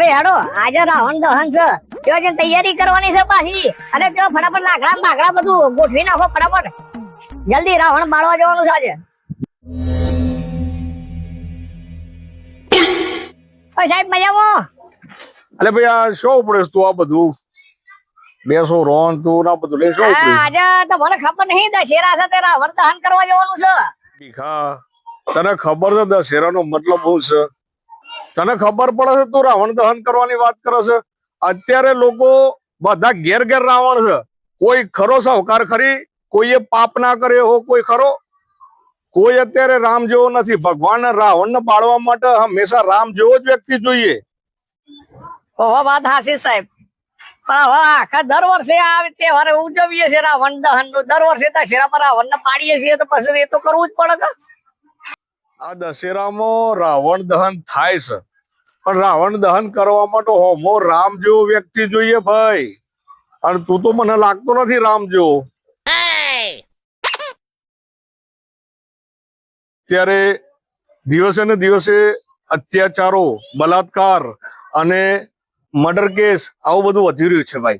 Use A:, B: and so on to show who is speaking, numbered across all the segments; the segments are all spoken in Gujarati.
A: ભાઈ હેડો આજે રાવણ દહન છે. તેઓ જે તૈયારી કરવાની છે પાછી અને તેઓ ફટાફટ લાકડા બાકડા બધું ગોઠવી નાખો ફટાફટ. જલ્દી રાવણ બાળવા જવાનું છે આજે. ઓય સાહેબ મજામાં?
B: અરે ભાઈ આ શું ઉપડે તું આ બધું? બેસો રોન તું ના બધું લે શું
A: આજે તમને ખબર નહીં દશેરા છે તે રાવણ દહન કરવા જવાનું છે.
B: ભીખા. તને ખબર છે દશેરાનો મતલબ શું છે? તને ખબર પડે છે તું રાવણ દહન કરવાની વાત કરે છે? અત્યારે લોકો બધા ઘેર ઘેર રાવણ છે. કોઈ ખરો સાહુકાર ખરી? કોઈએ પાપ ના કરે હો? કોઈ ખરો? કોઈ અત્યારે રામ જેવો નથી. ભગવાન રાવણ ને પાળવા માટે હંમેશા રામ જેવો જ વ્યક્તિ જોઈએ.
A: ઓહો, વાત હાસી સાહેબ. પણ હવે આખા દર વર્ષે આ તહેવાર ઉજવીએ છીએ રાવણ દહન દર વર્ષે દશેરા પર રાવણ ને પાડીએ છીએ તો પછી એ તો કરવું જ પડે
B: આ દશેરામાં રાવણ દહન થાય છે. પણ રાવણ દહન કરવા માટે હોમો રામ જેવો વ્યક્તિ જોઈએ ભાઈ. અને તું તો મને લાગતો નથી રામ જેવો. ત્યારે દિવસે ને દિવસે અત્યાચારો, બલાત્કાર અને મર્ડર કેસ આવું બધું વધી રહ્યું છે ભાઈ.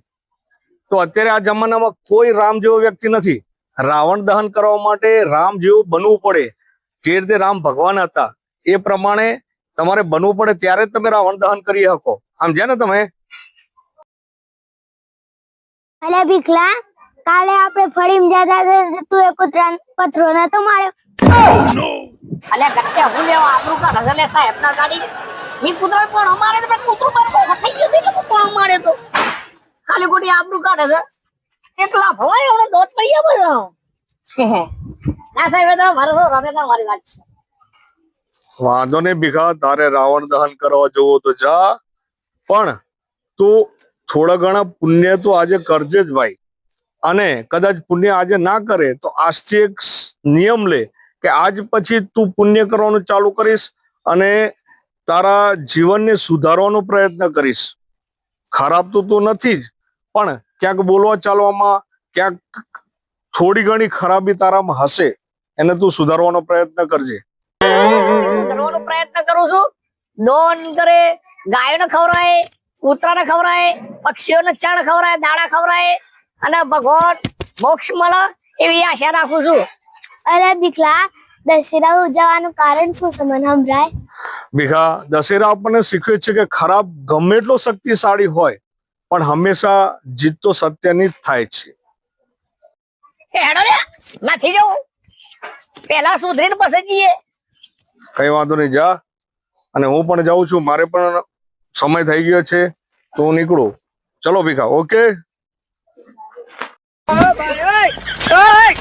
B: તો અત્યારે આ જમાનામાં કોઈ રામ જેવો વ્યક્તિ નથી. રાવણ દહન કરવા માટે રામ જેવું બનવું પડે. જે રીતે રામ ભગવાન હતા. એ પ્રમાણે તમારે બનવું પડે ત્યારે જ તમે રાવણ દહન કરી શકો. સમજ્યા ને તમે?
C: અલે ભીખલા કાલે આપણે ફરીમ જતા તું એક કૂતરા પથરો નતો માર્યો.
A: અલ્યા ગટ્ટે હું લેવા આબરૂ કાઢે છે સાહેબ ના ગાડી? મી કૂતરો પણ અમારે તો પણ કૂતરું પર બહુ થઈ ગયો એટલે પણ અમારે તો. ખાલી ખોટી આપણું કાઢે છે. એકલા ભવાય હવે દોત પડી ગયા બધો. ના
B: વાંધો નહીં ભીખા, તારે રાવણ દહન કરવા જવો તો જા. પણ તું થોડા ઘણા પુણ્ય તો આજે કરજે જ ભાઈ. અને કદાચ પુણ્ય આજે ના કરે તો આજથી એક નિયમ લે કે આજ પછી તું પુણ્ય કરવાનું ચાલુ કરીશ અને તારા જીવનને સુધારવાનો પ્રયત્ન કરીશ. ખરાબ તો તું નથી જ, પણ ક્યાંક બોલવા ચાલવામાં, ક્યાંક થોડી ઘણી ખરાબી તારામાં હશે એને તું સુધારવાનો પ્રયત્ન કરજે.
A: સુધારવાનો પ્રયત્ન કરું છું. દોન કરે ગાયોને ખવડાય કૂતરાને ખવડાય પક્ષીઓને ચણ ખવડાય દાણા ખવડાય અને ભગવાન મોક્ષ મળે એવી આશા રાખું છું.
C: અરે ભીખલા દશેરા ઉજવવાનું કારણ શું છે મને સંભળાય?
B: ભીખા દશેરા આપણને શીખવે છે કે ખરાબ ગમે એટલો શક્તિશાળી હોય પણ હંમેશા જીત તો સત્યની જ થાય છે.
A: હેડો લે નથી જવું. પેલા સુધરીને પછી જઈએ.
B: કઈ વાંધો નહીં જા. અને હું પણ જાઉં છું મારે પણ સમય થઈ ગયો છે તો હું નીકળું. ચલો ભીખા ઓકે?
A: ઓય, ઓય, ઓય.